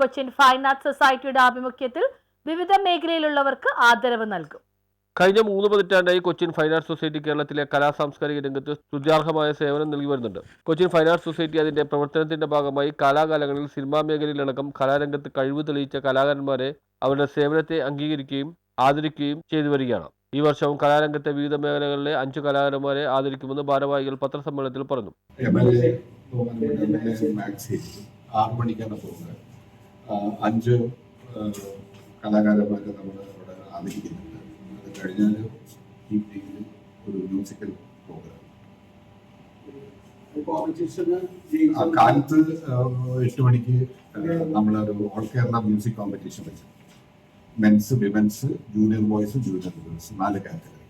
Cochin fine arts സൊസൈറ്റിയുടെ ആഭിമുഖ്യത്തിൽ വിവിധ മേഖലയിലുള്ളവർക്ക് ആദരവ് നൽകും. കഴിഞ്ഞ മൂന്ന് പതിറ്റാണ്ടായി കൊച്ചിൻ ഫൈൻ ആർട്സ് സൊസൈറ്റി കേരളത്തിലെ കലാ സാംസ്കാരിക രംഗത്ത് സ്തുത്യാർഹമായ സേവനം നൽകി വരുന്നുണ്ട് കൊച്ചിൻ ഫൈൻ ആർട്സ് സൊസൈറ്റി അതിന്റെ പ്രവർത്തനത്തിന്റെ ഭാഗമായി കാലാകാലങ്ങളിൽ സിനിമാ മേഖലയിലടക്കം കലാരംഗത്ത് കഴിവ് തെളിയിച്ച കലാകാരന്മാരെ അവരുടെ സേവനത്തെ അംഗീകരിക്കുകയും ആദരിക്കുകയും ചെയ്തു വരികയാണ്. ഈ വർഷവും കലാരംഗത്തെ വിവിധ മേഖലകളിലെ അഞ്ചു കലാകാരന്മാരെ ആദരിക്കുമെന്ന് ഭാരവാഹികൾ പത്രസമ്മേളനത്തിൽ പറഞ്ഞു. ആറ് മണിക്കാണ് പോകുന്നത്. അഞ്ച് കലാകാരന്മാരെ നമ്മൾ അവിടെ ആദരിക്കുന്നുണ്ട്. അത് കഴിഞ്ഞാൽ ഈവനിങ്ങിൽ ഒരു മ്യൂസിക്കൽ പ്രോഗ്രാം കാലത്ത് എട്ട് മണിക്ക് നമ്മളൊരു ഓൾ കേരള മ്യൂസിക് കോമ്പറ്റീഷൻ വെച്ചു. Men's women's junior boys junior girls നാല് കാറ്റഗറി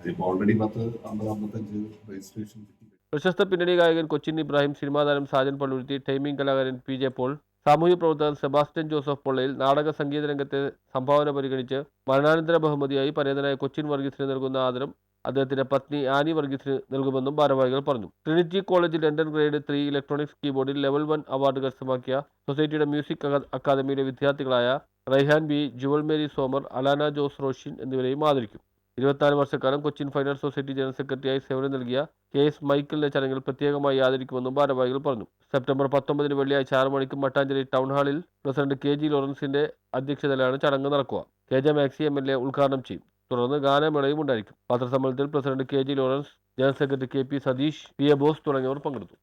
അതിപ്പോൾ ഓൾറെഡി പത്ത് അമ്പത് അമ്പത്തഞ്ച് രജിസ്ട്രേഷൻ കിട്ടി. പ്രശസ്ത പിന്നണി ഗായകൻ കൊച്ചിൻ ഇബ്രാഹിം സിനിമാതാരം സാജൻ പള്ളുരുത്തി ടൈമിംഗ് കലാകാരൻ പി ജെ പോൾ സാമൂഹ്യ പ്രവർത്തകൻ സെബാസ്റ്റ്യൻ ജോസഫ് പൊള്ളയിൽ നാടക സംഗീത രംഗത്തെ സംഭാവന പരിഗണിച്ച് മരണാനന്തര ബഹുമതിയായി പരേതനായ കൊച്ചിൻ വർഗീസിന് നൽകുന്ന ആദരം അദ്ദേഹത്തിന്റെ പത്നി ആനി വർഗീസിന് നൽകുമെന്നും ഭാരവാഹികൾ പറഞ്ഞു. Trinity College London grade three electronics കീബോർഡിൽ level one award കരസ്ഥമാക്കിയ സൊസൈറ്റിയുടെ മ്യൂസിക് അക്കാദമിയിലെ വിദ്യാർത്ഥികളായ റൈഹാൻ ബി ജുവൽ മേരി സോമർ അലാന ജോസ് റോഷിൻ എന്നിവരെയും ആദരിക്കും. ഇരുപത്തിനാല് വർഷക്കാലം കൊച്ചിൻ ഫൈനാൻസ് സൊസൈറ്റി ജനറൽ സെക്രട്ടറിയായി സേവനം നൽകിയ കെ എസ് മൈക്കിളിനെ ചടങ്ങിൽ പ്രത്യേകമായി ആദരിക്കുമെന്നും ഭാരവാഹികൾ പറഞ്ഞു. സെപ്റ്റംബർ പത്തൊമ്പതിന് വെള്ളിയാഴ്ച ആറ് മണിക്ക് മട്ടാഞ്ചേരി ടൗൺ ഹാളിൽ പ്രസിഡന്റ് കെ ജി ലോറൻസിന്റെ അധ്യക്ഷതയിലാണ് ചടങ്ങ് നടക്കുക. K J Maxi M L A ഉദ്ഘാടനം ചെയ്യും. തുടർന്ന് ഗാനമേളയും ഉണ്ടായിരിക്കും. പത്രസമ്മേളനത്തിൽ president K G Lawrence general secretary K P Satheesh P A Bose തുടങ്ങിയവർ പങ്കെടുത്തു.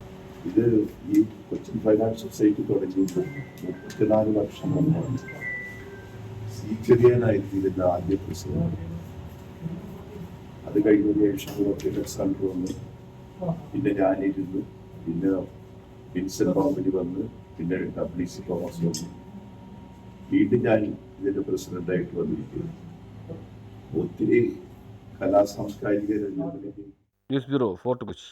ഇത് ഈ കൊച്ചിൻ ഫൈനാൻസ് സൊസൈറ്റി തുടങ്ങിയിട്ട് മുപ്പത്തിനാല് വർഷം മുമ്പാണ് സി ചെറിയനായിരുന്നു ഇതിന്റെ ആദ്യ പ്രസിഡന്റ് അത് കഴിഞ്ഞതിന് ശേഷം ഫിലിപ്സ് സെന്റർ വന്നു. പിന്നെ ഞാനിരുന്നു. പിന്നെ വിൻസെന്റ് കോമ്പനി വന്ന് പിന്നെ ഡബ്ല്യു സി തോമസ് വന്നു. വീണ്ടും ഞാൻ ഇതിന്റെ പ്രസിഡന്റായിട്ട് വന്നിരിക്കുന്നു. ഒത്തിരി കലാ സാംസ്കാരിക ന്യൂസ് ബ്യൂറോ ഫോർട്ട് കൊച്ചി.